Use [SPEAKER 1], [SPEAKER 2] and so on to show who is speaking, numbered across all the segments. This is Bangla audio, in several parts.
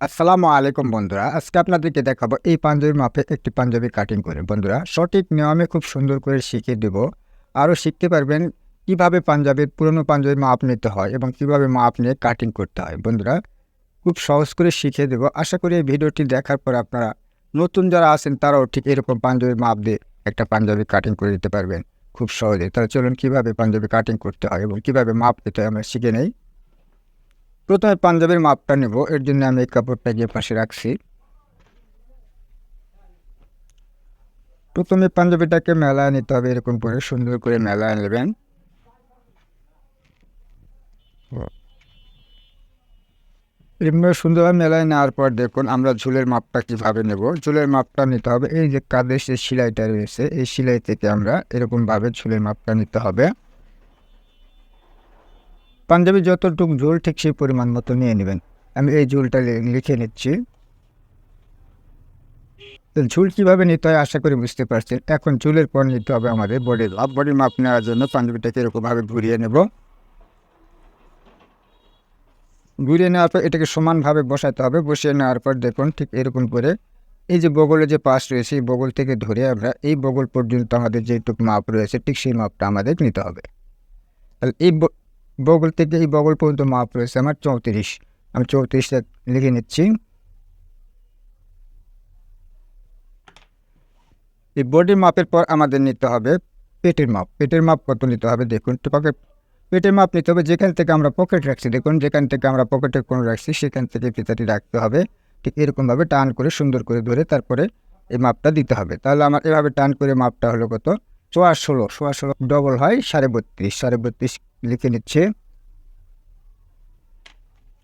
[SPEAKER 1] আসসালামু আলাইকুম বন্ধুরা, আজকে আপনাদেরকে দেখাবো এই পাঞ্জাবির মাপে একটি পাঞ্জাবি কাটিং করে। বন্ধুরা, সঠিক নিয়মে খুব সুন্দর করে শিখিয়ে দেব। আরও শিখতে পারবেন কীভাবে পাঞ্জাবির পুরনো পাঞ্জাবির মাপ নিতে হয় এবং কীভাবে মাপ নিয়ে কাটিং করতে হয়। বন্ধুরা, খুব সহজ করে শিখিয়ে দেবো। আশা করি এই ভিডিওটি দেখার পর আপনারা নতুন যারা আছেন, তারাও ঠিক এরকম পাঞ্জাবির মাপ দিয়ে একটা পাঞ্জাবি কাটিং করে দিতে পারবেন খুব সহজে। তাহলে চলুন কীভাবে পাঞ্জাবি কাটিং করতে হয় এবং কীভাবে মাপ পেতে হয় আমরা শিখে নেই। প্রথমে পাঞ্জাবির মাপটা নেব, এর জন্য আমি এই কাপড়টা গিয়ে পাশে রাখছি। প্রথমে পাঞ্জাবিটাকে মেলায় নিতে হবে, এরকম করে সুন্দর করে মেলায় নেবেন। সুন্দরভাবে মেলায় নেওয়ার পর দেখুন আমরা ঝুলের মাপটা কীভাবে নেব। ঝুলের মাপটা নিতে হবে, এই যে কাদের যে সেলাইটা রয়েছে, এই সেলাই থেকে আমরা এরকমভাবে ঝুলের মাপটা নিতে হবে। পাঞ্জাবি যতটুকু ঝোল ঠিক সেই পরিমাণ মতো নিয়ে নেবেন। আমি এই ঝোলটা লিখে নিচ্ছি। ঝুল কীভাবে নিতে হয় আশা করি বুঝতে পারছেন। এখন ঝুলের পর নিতে হবে আমাদের বডির মাপ। বডির মাপ নেওয়ার জন্য পাঞ্জাবিটাকে এরকমভাবে ঘুরিয়ে নেব। ঘুরিয়ে নেওয়ার পর এটাকে সমানভাবে বসাতে হবে। বসিয়ে নেওয়ার পর দেখুন ঠিক এরকম করে এই যে বগলের যে পাশ রয়েছে, এই বগল থেকে ধরে আমরা এই বগল পর্যন্ত আমাদের যেটুকু মাপ রয়েছে, ঠিক সেই মাপটা আমাদের নিতে হবে। তাহলে এই বগল থেকে এই বগল পর্যন্ত মাপ রয়েছে আমার চৌত্রিশ। আমি চৌত্রিশটা লিখে নিচ্ছি। এই বডির মাপের পর আমাদের নিতে হবে পেটের মাপ। পেটের মাপ কত নিতে হবে দেখুন তো পকেট পেটের মাপ নিতে হবে যেখান থেকে আমরা পকেট রাখছি। দেখুন, যেখান থেকে আমরা পকেটে কোন রাখছি, সেখান থেকে ফিতাটি রাখতে হবে। ঠিক এরকমভাবে টান করে, সুন্দর করে ধরে তারপরে এই মাপটা দিতে হবে। তাহলে আমার এভাবে টান করে মাপটা হলো কত? চোয়া ষোলো। সোয়া ষোলো ডবল হয় সাড়ে বত্রিশ। সাড়ে বত্রিশ লিখে নিচ্ছে।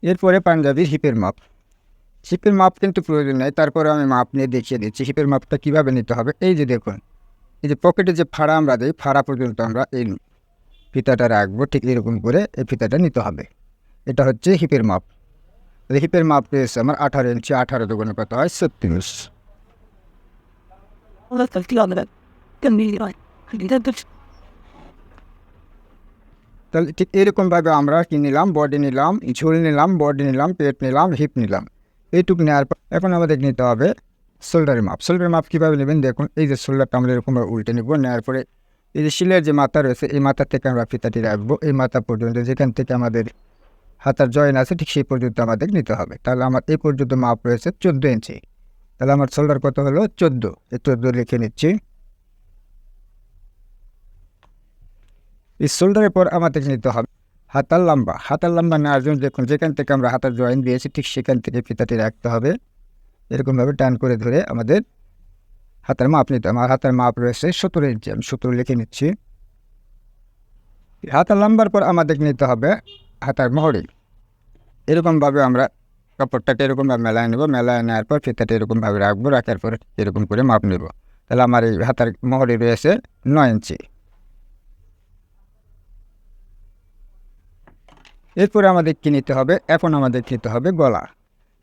[SPEAKER 1] এরপরে পাঞ্জাবির হিপের মাপ। হিপের মাপ কিন্তু প্রয়োজন নেই তারপরে আমি মাপ নিয়ে দেখিয়ে দিচ্ছি। হিপের মাপটা কীভাবে নিতে হবে? এই যে দেখুন, এই যে পকেটে যে ফাড়া আমরা দিই, ফাড়া পর্যন্ত আমরা এই ফিতাটা রাখব, ঠিক এরকম করে এই ফিতাটা নিতে হবে। এটা হচ্ছে হিপের মাপ। হিপের মাপ রয়েছে আমার আঠারো ইঞ্চি, আঠারো দোকানে কত হয়? ছত্রিশ। তাহলে ঠিক এরকমভাবে আমরা কি নিলাম বডি নিলাম, ঝুল নিলাম বডি নিলাম, পেট নিলাম হিপ নিলাম। এইটুকু নেওয়ার পর এখন আমাদের নিতে হবে শোল্ডারের মাপ শোল্ডারের মাপ কীভাবে নেবেন দেখুন, এই যে শোল্ডারটা আমরা এরকমভাবে উল্টে নেব নেওয়ার পরে এই যে শিলের যে মাথা রয়েছে, এই মাথা থেকে আমরা ফিতাটি রাখব। এই মাথা পর্যন্ত যেখান থেকে আমাদের হাতার জয়েন আছে, ঠিক সেই পর্যন্ত আমাদের নিতে হবে। তাহলে আমার এই পর্যন্ত মাপ রয়েছে চোদ্দ ইঞ্চি তাহলে আমার শোল্ডার কত হলো? চোদ্দ। এই চোদ্দ লিখে নিচ্ছি। এই শোল্ডারের পর আমাদের নিতে হবে। হাতার লম্বা। হাতার লম্বা নেওয়ার জন্য দেখুন, যেখান থেকে আমরা হাতার জয়েন দিয়েছি, ঠিক সেখান থেকে ফিতাটি রাখতে হবে। এরকমভাবে টান করে ধরে আমাদের হাতার মাপ নিতে আমার হাতার মাপ রয়েছে সতেরো ইঞ্চি। আমি সতেরো লিখে নিচ্ছি। হাতার লম্বার পর আমাদের নিতে হবে হাতার মহড়ি এরকমভাবে আমরা কাপড়টাকে এরকমভাবে মেলায় নেব। মেলায় নেওয়ার পর ফিতাটা এরকমভাবে রাখব। রাখার পর এরকম করে মাপ নেব। তাহলে আমার এই হাতার মহড়ি রয়েছে নয় ইঞ্চি। এরপরে আমাদের কী নিতে হবে, এখন আমাদের নিতে হবে গলা।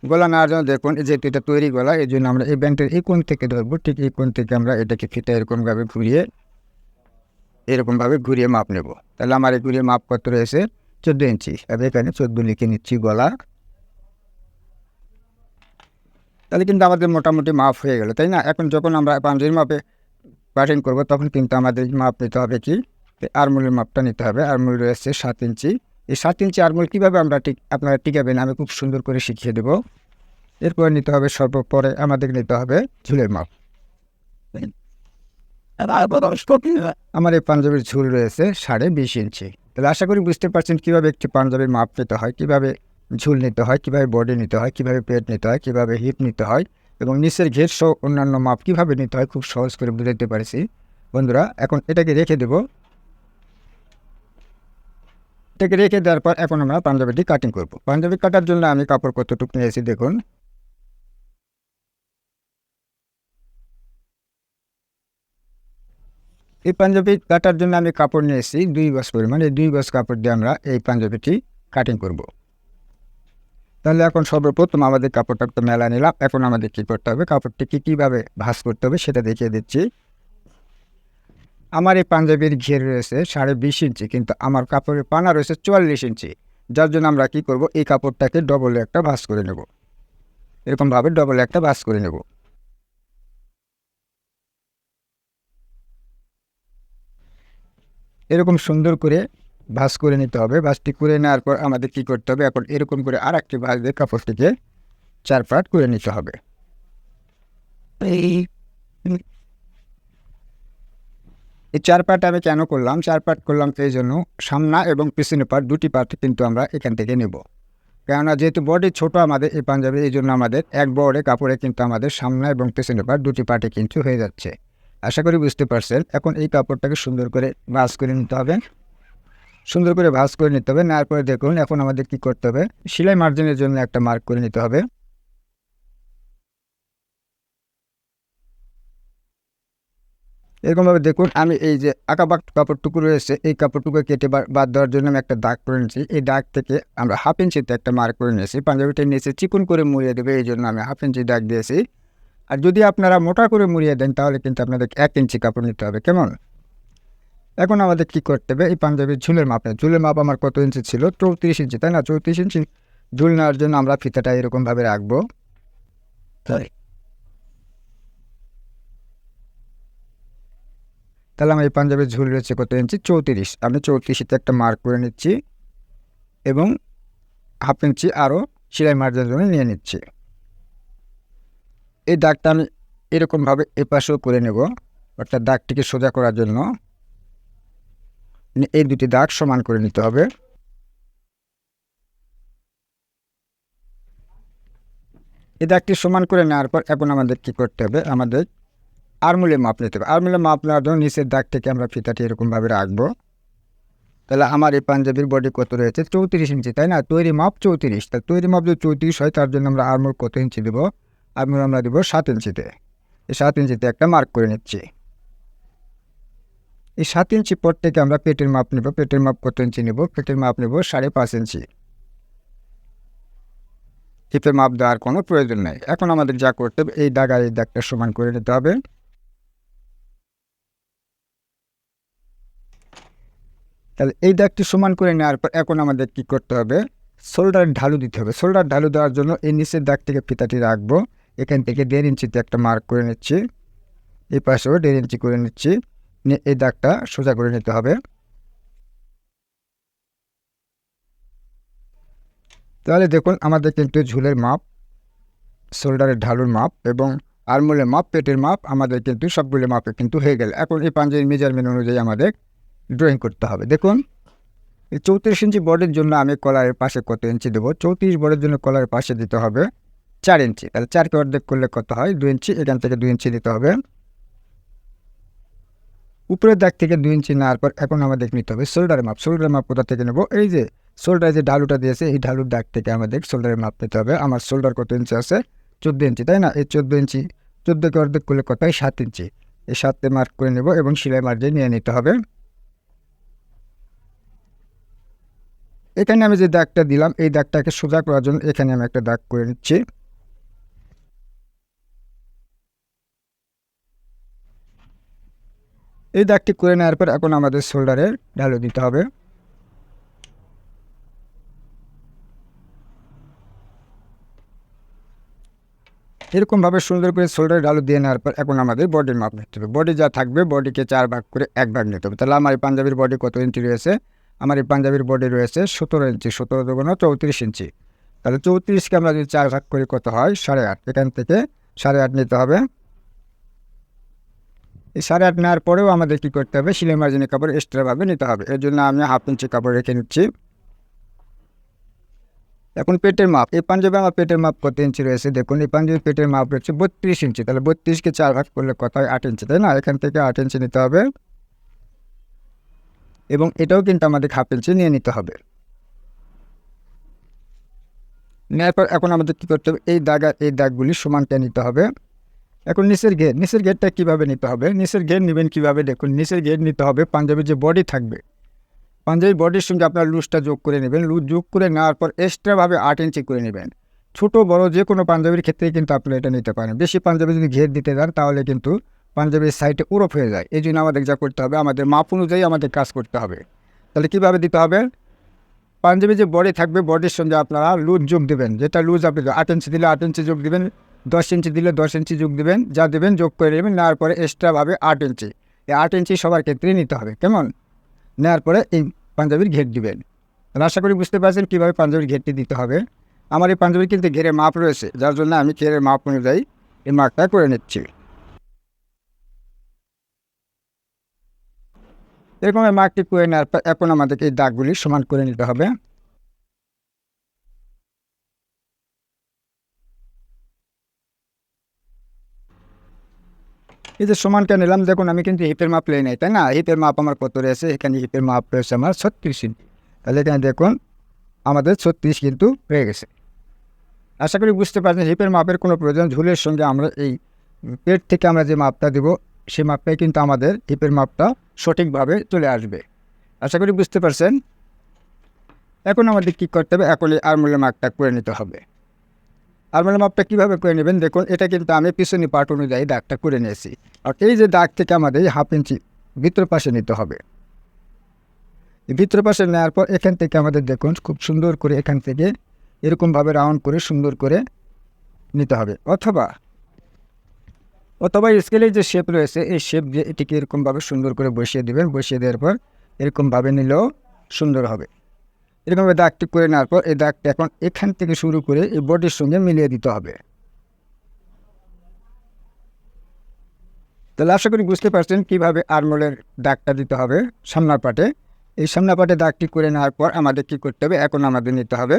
[SPEAKER 1] গলা নেওয়ার জন্য দেখুন যেহেতু এটা তৈরি গলা, এই জন্য আমরা এই ব্যান্ডের এই কোণ থেকে ধরবো, ঠিক এই কোণ থেকে আমরা এটাকে ফিতে এরকমভাবে ঘুরিয়ে এরকমভাবে ঘুরিয়ে মাপ নেব। তাহলে আমার এই ঘুরিয়ে মাপ কত রয়েছে? চোদ্দ ইঞ্চি। আর এখানে চোদ্দ লিখে নিচ্ছি গলা। তাহলে কিন্তু আমাদের মোটামুটি মাপ হয়ে গেল, তাই না? এখন যখন আমরা পাঞ্জাবির মাপে কাটিং করব, তখন কিন্তু আমাদের মাপ নিতে হবে কি? আরমুলের মাপটা নিতে হবে আরমুল রয়েছে সাত ইঞ্চি। এই সাত ইঞ্চি আরমুল কীভাবে আমরা ঠিক, আপনারা টিকাবেন, আমি খুব সুন্দর করে শিখিয়ে দেবো। এরপর নিতে হবে সর্বপরে আমাদের নিতে হবে ঝুলের মাপ। আমার এই পাঞ্জাবির ঝুল রয়েছে সাড়ে বিশ ইঞ্চি। তাহলে আশা করি বুঝতে পারছেন কীভাবে একটি পাঞ্জাবির মাপ নিতে হয়, কীভাবে ঝুল নিতে হয়, কীভাবে বডি নিতে হয়, কীভাবে পেট নিতে হয়, কীভাবে হিপ নিতে হয় এবং নিচের ঘের সহ অন্যান্য মাপ কীভাবে নিতে হয়, খুব সহজ করে বুঝাতে পারছি। বন্ধুরা, এখন এটাকে রেখে দেব। এটাকে রেখে দেওয়ার পর এখন আমরা পাঞ্জাবিটি কাটিং করব। পাঞ্জাবি কাটার জন্য আমি কাপড় কতটুকু নিয়েছি দেখুন। এই পাঞ্জাবি কাটার জন্য আমি কাপড় নিয়েছি দুই গজ পরিমাণ। এই দুই গজ কাপড় দিয়ে আমরা এই পাঞ্জাবিটি কাটিং করব। তাহলে এখন সর্বপ্রথম আমাদের কাপড়টা তো মেলা নিলাম। এখন আমাদের কী করতে হবে? কাপড়টিকে কীভাবে ভাঁজ করতে হবে সেটা দেখিয়ে দিচ্ছি। আমার এই পাঞ্জাবির ঘের রয়েছে সাড়ে বিশ ইঞ্চি, কিন্তু আমার কাপড়ের পানা রয়েছে চুয়াল্লিশ ইঞ্চি। যার জন্য আমরা কি করব? এই কাপড়টাকে ডবল একটা ভাঁজ করে নেব। এরকমভাবে ডবল একটা ভাস করে নেব। এরকম সুন্দর করে ভাঁজ করে নিতে হবে। ভাঁজটি করে নেওয়ার পর আমাদের কী করতে হবে? এখন এরকম করে আর একটি ভাঁজ দিয়ে কাপড়টিকে চার পাট করে নিতে হবে।
[SPEAKER 2] এই
[SPEAKER 1] এই চার পার্ট আমি কেন করলাম? চার পার্ট করলাম এই জন্য সামনা এবং পিছনে পার্ট দুটি পাট কিন্তু আমরা এখান থেকে নেব। কেননা যেহেতু বডি ছোট আমাদের এই পাঞ্জাবি এই জন্য আমাদের এক বড়ে কাপড়ে কিন্তু আমাদের সামনা এবং পিছনে পাট দুটি পাটে কিন্তু হয়ে যাচ্ছে। আশা করি বুঝতে পারছেন। এখন এই কাপড়টাকে সুন্দর করে ভাঁজ করে নিতে হবে। সুন্দর করে ভাঁজ করে নিতে হবে। নেওয়ার পরে দেখুন এখন আমাদের কি করতে হবে? সেলাই মার্জিনের জন্য একটা মার্ক করে নিতে হবে। এরকমভাবে দেখুন, আমি এই যে আঁকাবাক কাপড়টুকু রয়েছে, এই কাপড়টুকু কেটে বাদ দেওয়ার জন্য আমি একটা দাগ করে নিয়েছি। এই দাগ থেকে আমরা হাফ ইঞ্চিতে একটা মার্ক করে নিয়েছি। পাঞ্জাবিটা নিচে চিকুন করে মুড়িয়ে দেবে, এই জন্য আমি হাফ ইঞ্চি দাগ দিয়েছি। আর যদি আপনারা মোটা করে মুড়িয়ে দেন, তাহলে কিন্তু আপনাদের এক ইঞ্চি কাপড় নিতে হবে, কেমন? এখন আমাদের কি করতে হবে, এই পাঞ্জাবির ঝুলের মাপ ঝুলের মাপ আমার কত ইঞ্চি ছিল? চৌত্রিশ ইঞ্চি তাই না? চৌত্রিশ ইঞ্চি ঝুল নেওয়ার জন্য আমরা ফিতাটা এরকমভাবে রাখব।
[SPEAKER 2] তাই।
[SPEAKER 1] তাহলে আমার এই পাঞ্জাবের ঝুল রয়েছে কত ইঞ্চি? চৌত্রিশ। আমি চৌত্রিশিতে একটা মার্ক করে নিচ্ছি এবং হাফ ইঞ্চি আরও সেলাই মার্জার জন্য নিয়ে নিচ্ছি। এই দাগটা আমি এরকমভাবে এপাশেও করে নেব, অর্থাৎ দাগটিকে সোজা করার জন্য। এই দুটি দাগ সমান করে নিতে হবে। এই দাগটি সমান করে নেওয়ার পর এখন আমাদের কী করতে হবে? আমাদের আরমুলে মাপ নিতে হবে। আরমুলে মাপ নেওয়ার জন্য নিচের দাগ থেকে আমরা ফিতাটি এরকমভাবে রাখব। তাহলে আমার এই পাঞ্জাবির বডি কত রয়েছে? চৌত্রিশ ইঞ্চি, তাই না? তৈরি মাপ চৌত্রিশ। তা তৈরি মাপ যদি চৌত্রিশ হয়, তার জন্য আমরা আরমোল কত ইঞ্চি দেবো? আরমোল আমরা দেবো সাত ইঞ্চিতে। এই সাত ইঞ্চিতে একটা মার্ক করে নিচ্ছি। এই সাত ইঞ্চি পর থেকে আমরা পেটের মাপ নেব। পেটের মাপ কত ইঞ্চি নেব? পেটের মাপ নেব সাড়ে পাঁচ ইঞ্চি। হিপের মাপ দেওয়ার কোনো প্রয়োজন নেই। এখন আমাদের যা করতে হবে, এই দাগ এই দাগটা সমান করে নিতে হবে। তাহলে এই দাগটি সমান করে নেওয়ার পর এখন আমাদের কি করতে হবে? শোল্ডার ঢালু দিতে হবে। শোল্ডার ঢালু দেওয়ার জন্য এই নিচের দাগ থেকে ফিতাটি রাখব। এখান থেকে দেড় ইঞ্চিতে একটা মার্ক করে নিচ্ছি। এই পাশেও দেড় ইঞ্চি করে নিচ্ছি। নিয়ে এই দাগটা সোজা করে নিতে হবে। তাহলে দেখুন আমাদের কিন্তু ঝুলের মাপ শোল্ডারের ঢালুর মাপ এবং আরমোলের মাপ, পেটের মাপ আমাদের কিন্তু সবগুলো মাপে কিন্তু হয়ে গেল। এখন এই পাঞ্জাবির মেজারমেন্ট অনুযায়ী আমাদের ড্রয়িং করতে হবে। দেখুন, এই চৌত্রিশ ইঞ্চি বডির জন্য আমি কলারের পাশে কত ইঞ্চি দেবো? চৌত্রিশ বডির জন্য কলারের পাশে দিতে হবে চার ইঞ্চি। তাহলে চারকে অর্ধেক করলে কত হয়? দুই ইঞ্চি। এখান থেকে দুই ইঞ্চি দিতে হবে। উপরের দাগ থেকে দুই ইঞ্চি নেওয়ার পর এখন আমাদের নিতে হবে শোল্ডারের মাপ শোল্ডারের মাপ কোথা থেকে নেব? এই যে শোল্ডারে যে ঢালুটা দিয়েছে, এই ঢালুর দাগ থেকে আমাদের শোল্ডারের মাপ নিতে হবে। আমার শোল্ডার কত ইঞ্চি আছে? চোদ্দ ইঞ্চি, তাই না? এই চোদ্দ ইঞ্চি। চোদ্দোকে অর্ধেক করলে কত হয়? সাত ইঞ্চি। এই সাতে মার্ক করে নেব এবং সেলাই মার্জিন নিয়ে নিতে হবে। এখানে আমি যে দাগটা দিলাম, এই দাগটাকে সোজা করার জন্য এখানে আমি একটা দাগ করে নিচ্ছি। এই দাগটি করে নেওয়ার পর এখন আমাদের শোল্ডারের ঢালু দিতে হবে। এরকমভাবে সুন্দর করে শোল্ডার ঢালু দিয়ে নেওয়ার পর এখন আমাদের বডির মাপ নিতে হবে। বডি যা থাকবে, বডিকে চার ভাগ করে এক ভাগ নিতে হবে। তাহলে আমার এই পাঞ্জাবির বডি কত ইঞ্চি রয়েছে? আমার এই পাঞ্জাবির বডি রয়েছে সতেরো ইঞ্চি সতেরো দুগুণ চৌত্রিশ ইঞ্চি তাহলে চৌত্রিশকে আমরা যদি চার ভাগ করি কত হয়? সাড়ে আট। এখান থেকে সাড়ে আট নিতে হবে। এই সাড়ে আট নেওয়ার পরেও আমাদের কী করতে হবে? সিলাই মার্জিনের কাপড় এক্সট্রাভাবে নিতে হবে। এর জন্য আমি হাফ ইঞ্চি কাপড় রেখে নিচ্ছি। এখন পেটের মাপ। এই পাঞ্জাবে আমার পেটের মাপ কত ইঞ্চি রয়েছে? দেখুন, এই পাঞ্জাবি পেটের মাপ রয়েছে বত্রিশ ইঞ্চি তাহলে বত্রিশকে চার ভাগ করলে কত হয়? আট ইঞ্চি তাই না? এখান থেকে আট ইঞ্চি নিতে হবে। এবং এটাও কিন্তু আমাদের হাফ ইঞ্চি নিয়ে নিতে হবে। নেওয়ার পর এখন আমাদের কী করতে হবে? এই দাগ আর এই দাগগুলি সমানটা নিতে হবে। এখন নিচের ঘের নিচের গেটটা কীভাবে নিতে হবে? নিচের গেট নেবেন কীভাবে? দেখুন, নিচের গেট নিতে হবে, পাঞ্জাবির যে বডি থাকবে। পাঞ্জাবির বডির সঙ্গে আপনার লুজটা যোগ করে নেবেন। লুজ যোগ করে নেওয়ার পর এক্সট্রাভাবে আট ইঞ্চি করে নেবেন। ছোটো, বড় যে কোনো পাঞ্জাবির ক্ষেত্রেই কিন্তু আপনারা এটা নিতে পারেন। বেশি পাঞ্জাবি যদি ঘের দিতে যান, তাহলে কিন্তু পাঞ্জাবির সাইডে উরপ হয়ে যায়। এই জন্য আমাদের যা করতে হবে, আমাদের মাপ অনুযায়ী আমাদের কাজ করতে হবে। তাহলে কীভাবে দিতে হবে? পাঞ্জাবি যে বডি থাকবে বডির সঙ্গে আপনারা লুজ যোগ দেবেন। যেটা লুজ আপনি আট ইঞ্চি দিলে আট ইঞ্চি যোগ দেবেন, দশ ইঞ্চি দিলে দশ ইঞ্চি যোগ দেবেন, যা দেবেন যোগ করে নেবেন, নেওয়ার পরে এক্সট্রাভাবে আট ইঞ্চি এই আট ইঞ্চি সবার ক্ষেত্রে নিতে হবে, কেমন? নেওয়ার পরে এই পাঞ্জাবির ঘের দিবেন। আশা করি বুঝতে পারছেন কীভাবে পাঞ্জাবির ঘেরটি দিতে হবে। আমার এই পাঞ্জাবির কিন্তু ঘেরে মাপ রয়েছে, যার জন্য আমি ঘেরের মাপ অনুযায়ী এই মাপটা করে নিচ্ছি। এরকম মার্কটি করে নেওয়ার পর এখন আমাদেরকে এই দাগগুলি সমান করে নিতে হবে। এই যে সমানটা নিলাম, দেখুন আমি কিন্তু হিপের মাপ লেই নাই, তাই না? হিপের মাপ আমার কত রয়েছে? এখানে হিপের মাপ রয়েছে আমার ছত্রিশ ইঞ্চি। তাহলে এখানে দেখুন, আমাদের ছত্রিশ কিন্তু হয়ে গেছে। আশা করি বুঝতে পারছেন, হিপের মাপের কোনো প্রয়োজন, ঝুলের সঙ্গে আমরা এই পেট থেকে আমরা যে মাপটা দেব সেই মাপটাই কিন্তু আমাদের হিপের মাপটা সঠিকভাবে চলে আসবে। আশা করি বুঝতে পারছেন? এখন আমাদের কী করতে হবে? এই আরমোলের মাপটা করে নিতে হবে। আরমোলের মাপটা কীভাবে করে নেবেন? দেখুন, এটা কিন্তু আমি পিছনে পাট অনুযায়ী দাগটা করে নিয়েছি। আর এই যে দাগ থেকে আমাদের হাফ ইঞ্চি ভিতর পাশে নিতে হবে। ভিতর পাশে নেওয়ার পর এখান থেকে আমাদের দেখুন, খুব সুন্দর করে এখান থেকে এরকমভাবে রাউন্ড করে সুন্দর করে নিতে হবে। অথবা অথবা স্কেলের যে শেপ রয়েছে, এই শেপ দিয়ে এটিকে এরকমভাবে সুন্দর করে বসিয়ে দেবেন বসিয়ে দেওয়ার পর এরকমভাবে নিলেও সুন্দর হবে। এরকমভাবে দাগটি করে নেওয়ার পর এই দাগটা এখন এখান থেকে শুরু করে এই বডির সঙ্গে মিলিয়ে দিতে হবে। তাহলে আশা করি বুঝতে পারছেন কীভাবে আরমোলের দাগটা দিতে হবে সামনার পাটে। এই সামনা পাটে দাগটি করে নেওয়ার পর আমাদের কী করতে হবে? এখন আমাদের নিতে হবে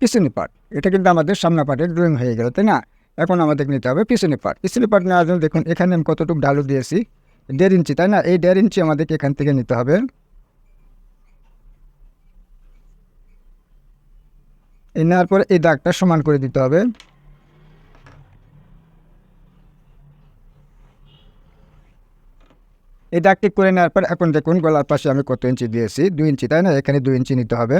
[SPEAKER 1] পিছনে পাট এটা কিন্তু আমাদের সামনা পাটের ড্রয়িং হয়ে গেল, তাই না? এখন আমাদের নিতে হবে পিছনে পাট। পিছনে পাট নেওয়ার জন্য দেখুন, এখানে আমি কতটুকু ডালু দিয়েছি। দেড় ইঞ্চি, তাই না? এই দেড় ইঞ্চি আমাদেরকে এখান থেকে নিতে হবে। এই নেওয়ার পরে এই দাগটা সমান করে দিতে হবে। এই দাগটি করে নেওয়ার পর এখন দেখুন, গলার পাশে আমি কত ইঞ্চি দিয়েছি। দুই ইঞ্চি, তাই না? এখানে দুই ইঞ্চি নিতে হবে।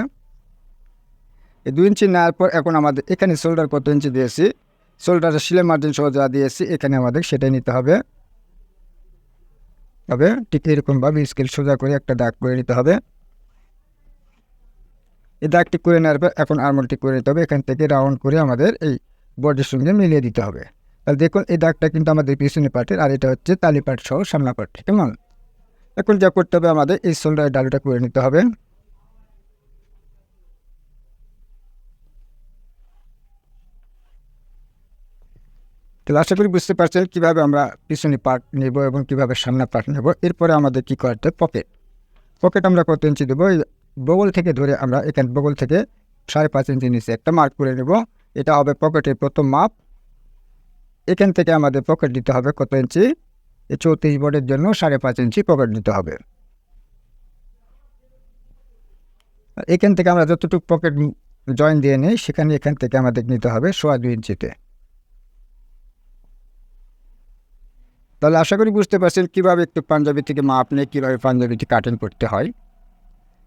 [SPEAKER 1] এই দুই ইঞ্চি নেওয়ার পর এখন আমাদের এখানে শোল্ডার কত ইঞ্চি দিয়েছি? শোল্ডারের সিলে মার্জিন সহ যা দিয়েছি, এখানে আমাদের সেটাই নিতে হবে। তবে ঠিক এরকমভাবে স্কেল সোজা করে একটা দাগ করে নিতে হবে। এই দাগটি করে নেওয়ার পর এখন আরমোলটি করে নিতে হবে। এখান থেকে রাউন্ড করে আমাদের এই বডির সঙ্গে মিলিয়ে দিতে হবে। তাহলে দেখুন, এই দাগটা কিন্তু আমাদের পিছনে পাটের আর এটা হচ্ছে তালি পাট সহ সামনা পাট কেমন? এখন যা করতে হবে আমাদের এই শোল্ডারের ডালুটা করে নিতে হবে। তাহলে আশা করি বুঝতে পারছেন কীভাবে আমরা পিছনে পার্ট নেব এবং কীভাবে সামনে পার্ট নেব। এরপরে আমাদের কী করতে পকেট। পকেট আমরা কত ইঞ্চি দেবো? এই বগল থেকে ধরে আমরা এখান বগল থেকে সাড়ে পাঁচ ইঞ্চি নিচে একটা মার্ক করে নেব। এটা হবে পকেটের প্রথম মাপ। এখান থেকে আমাদের পকেট দিতে হবে কত ইঞ্চি? এই চৌত্রিশ বোর্ডের জন্য সাড়ে পাঁচ ইঞ্চি পকেট নিতে হবে। এখান থেকে আমরা যতটুকু পকেট জয়েন দিয়ে নিই, সেখানে এখান থেকে আমাদের নিতে হবে সোয়া দুই ইঞ্চিতে। তাহলে আশা করি বুঝতে পারছেন কীভাবে একটু পাঞ্জাবি থেকে মাপ নিয়ে কীভাবে পাঞ্জাবিটি কাটিং করতে হয়।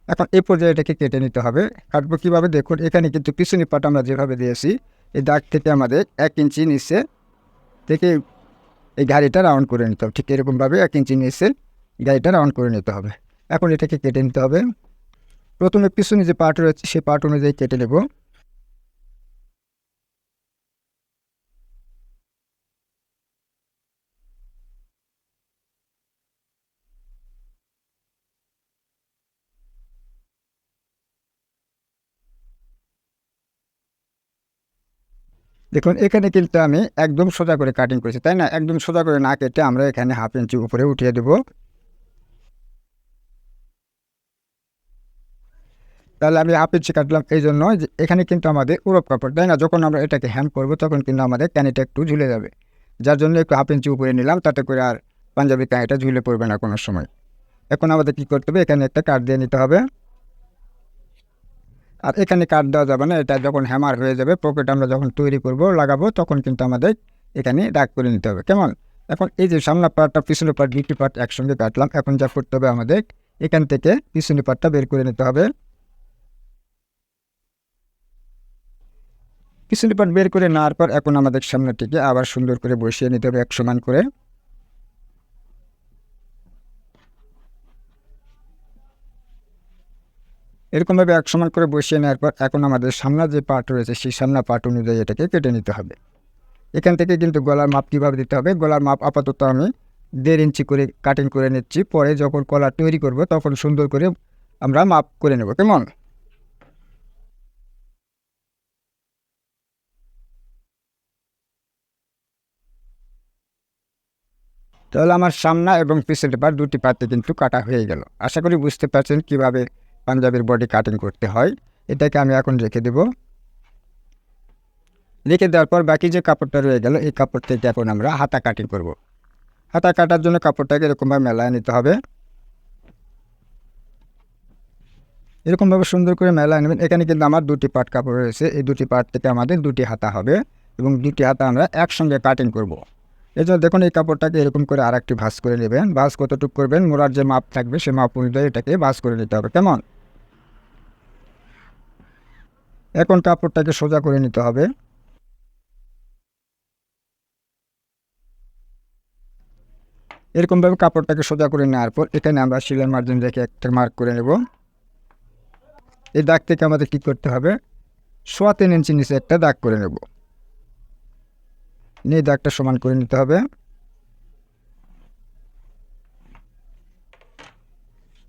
[SPEAKER 1] এখন এই পর্যায়ে এটাকে কেটে নিতে হবে। কাটবো কীভাবে? দেখুন, এখানে কিন্তু পিছনে পাট আমরা যেভাবে দিয়েছি, এই দাগ থেকে আমাদের এক ইঞ্চি নিচে থেকে এই গাড়িটা রাউন্ড করে নিতে হবে। ঠিক এরকমভাবে এক ইঞ্চি নিচে গাড়িটা রাউন্ড করে নিতে হবে। এখন এটাকে কেটে নিতে হবে। প্রথমে পিছনে যে পার্ট রয়েছে সেই পার্ট অনুযায়ী কেটে নেব। দেখুন, এখানে কিন্তু আমি একদম সোজা করে কাটিং করেছি, তাই না? একদম সোজা করে না কেটে আমরা এখানে হাফ ইঞ্চি উপরে উঠিয়ে দেব। তাহলে আমি হাফ ইঞ্চি কাটলাম এই জন্য যে এখানে কিন্তু আমাদের উরপ কাপড়, তাই না? যখন আমরা এটাকে হ্যান্ড করব, তখন কিন্তু আমাদের ক্যানিটা একটু ঝুলে যাবে। যার জন্য একটু হাফ ইঞ্চি উপরে নিলাম, তাতে করে আর পাঞ্জাবি ক্যানিটা ঝুলে পড়বে না কোনো সময়। এখন আমাদের কী করতে হবে? এখানে একটা কাট দিয়ে নিতে হবে। আর এখানে কাট দেওয়া যাবে না, এটা যখন হ্যামার হয়ে যাবে পকেট আমরা যখন তৈরি করব, লাগাবো, তখন কিন্তু আমাদের এখানে দাগ করে নিতে হবে। কেমন? এখন এই যে সামনা পাটটা পিছনের পাট দুটি পাট একসঙ্গে কাটলাম, এখন যা করতে হবে আমাদের, এখান থেকে পিছনের পাটটা বের করে নিতে হবে। পিছনের পাট বের করে নেওয়ার পর এখন আমাদের সামনেটিকে আবার সুন্দর করে বসিয়ে নিতে হবে এক সমান করে। এরকমভাবে এক সমান করে বসিয়ে নেওয়ার পর এখন আমাদের সামনা যে পার্ট রয়েছে, সেই সামনা পার্ট অনুযায়ী এটাকে কেটে নিতে হবে। এখান থেকে কিন্তু গলার মাপ কীভাবে দিতে হবে? গলার মাপ আপাতত আমি দেড় ইঞ্চি করে কাটিং করে নিচ্ছি। পরে যখন কলার তৈরি করব, তখন সুন্দর করে আমরা মাপ করে নেব। কেমন? তাহলে আমার সামনা এবং পিছনের পার দুটি পাতে কিন্তু কাটা হয়ে গেল। আশা করি বুঝতে পারছেন কীভাবে পাঞ্জাবির বডি কাটিং করতে হয়। এটাকে আমি এখন রেখে দেব। রেখে দেওয়ার পর বাকি যে কাপড়টা রয়ে গেল, এই কাপড় থেকে এখন আমরা হাতা কাটিং করব। হাতা কাটার জন্য কাপড়টাকে এরকমভাবে মেলায় নিতে হবে। এরকমভাবে সুন্দর করে মেলায় নেবেন। এখানে কিন্তু আমার দুটি পাট কাপড় রয়েছে। এই দুটি পাট থেকে আমাদের দুটি হাতা হবে এবং দুটি হাতা আমরা একসঙ্গে কাটিং করব। এই জন্য দেখুন এই কাপড়টাকে এরকম করে আর একটি ভাঁজ করে নেবেন। ভাঁজ কতটুকু করবেন? মোড়ার যে মাপ থাকবে সে মাপ অনুযায়ী এটাকে ভাঁজ করে নিতে হবে। কেমন? এখন কাপড়টাকে সোজা করে নিতে হবে। এরকমভাবে কাপড়টাকে সোজা করে নেওয়ার পর এখানে আমরা সিলাই মার্জিন রেখে একটা মার্ক করে নেব। এই দাগ থেকে আমাদের কী করতে হবে? সোয়া তিন ইঞ্চি নিচে একটা দাগ করে নেব। নিয়ে দাগটা সমান করে নিতে হবে।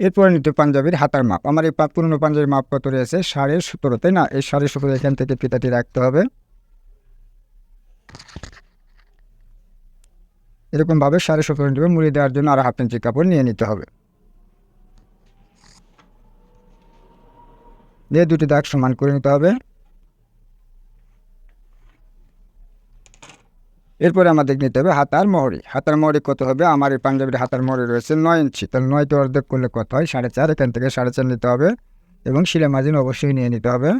[SPEAKER 1] এরপরে নিতে পাঞ্জাবির হাতার মাপ। আমার এই পুরনো পাঞ্জাবির মাপ কত রয়েছে? সাড়ে সতেরো, তাই না? এই সাড়ে সতেরো এখান থেকে ফিতাটি রাখতে হবে। এরকমভাবে সাড়ে সতেরো ইঞ্চি মুড়ি দেওয়ার জন্য আরও হাফ ইঞ্চি কাপড় নিয়ে নিতে হবে। দিয়ে দুটি দাগ সমান করে নিতে হবে। এরপরে আমাদের নিতে হবে হাতার মহরি। হাতার মহরি কত হবে? আমার এই পাঞ্জাবির হাতার মহরি রয়েছে নয় ইঞ্চি। তাহলে নয়টি অর্ধেক করলে কত হয়? সাড়ে চার। এখান থেকে সাড়ে চার নিতে হবে এবং শিলা মার্জিন অবশ্যই নিয়ে নিতে হবে।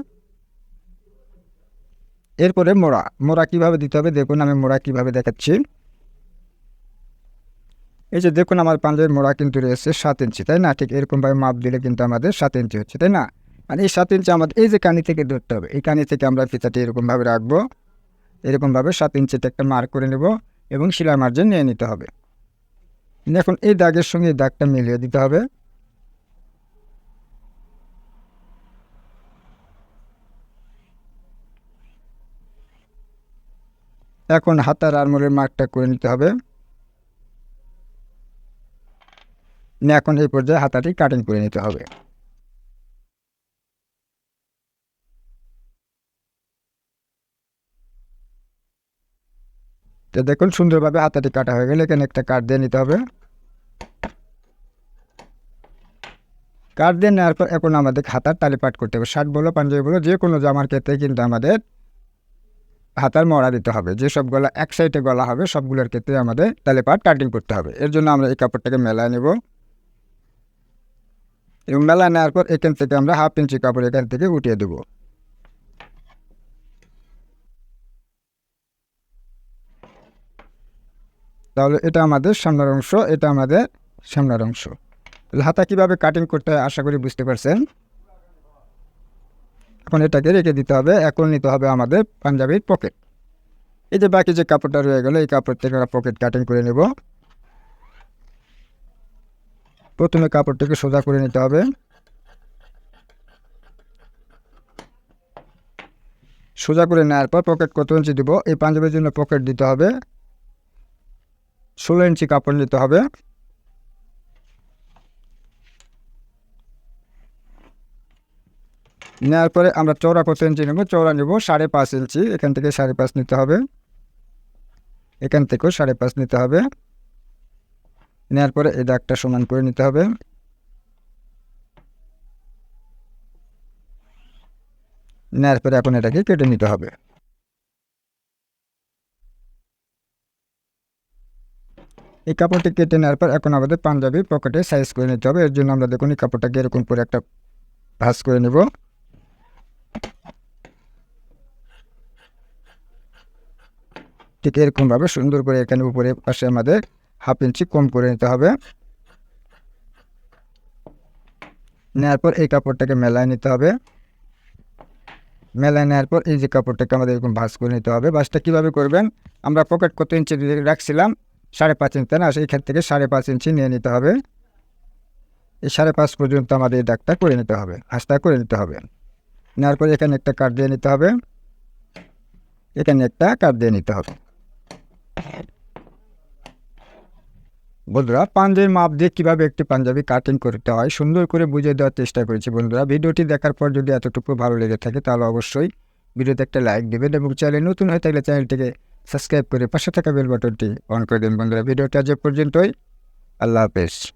[SPEAKER 1] এরপরে মোড়া। মোড়া কীভাবে দিতে হবে? দেখুন, আমি মোড়া কীভাবে দেখাচ্ছি। এই যে দেখুন, আমার পাঞ্জাবির মোড়া কিন্তু রয়েছে সাত ইঞ্চি, তাই না? ঠিক এরকমভাবে মাপ দিলে কিন্তু আমাদের সাত ইঞ্চি হচ্ছে, তাই না? মানে এই সাত ইঞ্চি আমাদের, এই যে কানি থেকে ধরতে হবে, এই কানি থেকে আমরা ফিতাটি এরকমভাবে রাখব। এরকমভাবে সাত ইঞ্চিতে একটা মার্ক করে নেব এবং শিলা মার্জিন নিয়ে নিতে হবে। এখন এই দাগের সঙ্গে এই দাগটা মিলিয়ে দিতে হবে। এখন হাতার আরমোলের মার্কটা করে নিতে হবে। এখন এই পর্যায়ে হাতাটি কাটিং করে নিতে হবে। তো দেখুন, সুন্দরভাবে হাতাটি কাটা হয়ে গেলে এখানে একটা কাঠ দিয়ে নিতে হবে। কাঠ দিয়ে নেওয়ার পর এখন আমাদের হাতার তালিপাট করতে হবে। শার্ট বলো, পাঞ্জাবি বলো, যে কোনো জামার ক্ষেত্রে কিন্তু আমাদের হাতার মরা দিতে হবে। যেসব গলা, এক সাইডে গলা হবে, সবগুলোর ক্ষেত্রে আমাদের তালিপাট কাটিং করতে হবে। এর জন্য আমরা এই কাপড়টাকে মেলায় নেব। এবং মেলায় নেওয়ার পর এখান থেকে আমরা হাফ ইঞ্চি কাপড় এখান থেকে উঠিয়ে দেবো। তাহলে এটা আমাদের সামনের অংশ, এটা আমাদের সামনের অংশ। তাহলে হাতা কীভাবে কাটিং করতে হয় আশা করি বুঝতে পারছেন? এখন এটাকে রেখে দিতে হবে, এখন নিতে হবে আমাদের পাঞ্জাবির পকেট এই যে বাকি যে কাপড়টা রয়ে গেলো, এই কাপড় থেকে আমরা পকেট কাটিং করে নেব। প্রথমে কাপড়টাকে সোজা করে নিতে হবে। সোজা করে নেওয়ার পর পকেট কত ইঞ্চি দিব? এই পাঞ্জাবির জন্য পকেট দিতে হবে। ষোলো ইঞ্চি কাপড় নিতে হবে। নেওয়ার পরে আমরা চৌড়া কত ইঞ্চি নেব? চৌড়া নেব সাড়ে পাঁচ ইঞ্চি। এখান থেকে সাড়ে পাঁচ নিতে হবে। এখান থেকেও সাড়ে পাঁচ নিতে হবে। নেওয়ার পরে এই দাগটা সমান করে নিতে হবে। নেওয়ার পরে এখন এটাকে কেটে নিতে হবে। এই কাপড়টি কেটে নেওয়ার পর এখন আমাদের পাঞ্জাবি পকেটে সাইজ করে নিতে হবে। এর জন্য আমরা দেখুন এই কাপড়টাকে এরকম করে একটা ভাঁজ করে নেব। ঠিক এরকমভাবে সুন্দর করে এখানে উপরে পাশে আমাদের হাফ ইঞ্চি কম করে নিতে হবে। নেওয়ার পর এই কাপড়টাকে মেলায় নিতে হবে। মেলায় নেওয়ার পর এই যে কাপড়টাকে আমাদের এরকম ভাঁজ করে নিতে হবে। ভাঁজটা কীভাবে করবেন? আমরা পকেট কত ইঞ্চি রাখছিলাম? সাড়ে পাঁচ ইঞ্চি না? সেইখান থেকে সাড়ে পাঁচ ইঞ্চি নিয়ে নিতে হবে। এই সাড়ে পাঁচ পর্যন্ত আমাদের দাগটা করে নিতে হবে, হাঁসটা করে নিতে হবে। নেওয়ার পরে এখানে একটা কাট দিয়ে নিতে হবে। এখানে একটা কাট দিয়ে নিতে হবে। বন্ধুরা পাঞ্জাবির মাপ দিয়ে কীভাবে একটি পাঞ্জাবি কাটিং করতে হয়, সুন্দর করে বুঝিয়ে দেওয়ার চেষ্টা করেছি বন্ধুরা। ভিডিওটি দেখার পর যদি এতটুকু ভালো লেগে থাকে, তাহলে অবশ্যই ভিডিওতে একটা লাইক দেবেন এবং চ্যানেল নতুন হয়ে থাকলে চ্যানেলটিকে সাবস্ক্রাইব করে পাশে থাকা বেল বাটনটি অন করে দিন বন্ধুরা। ভিডিওটা আজ পর্যন্তই। আল্লাহ হাফেজ।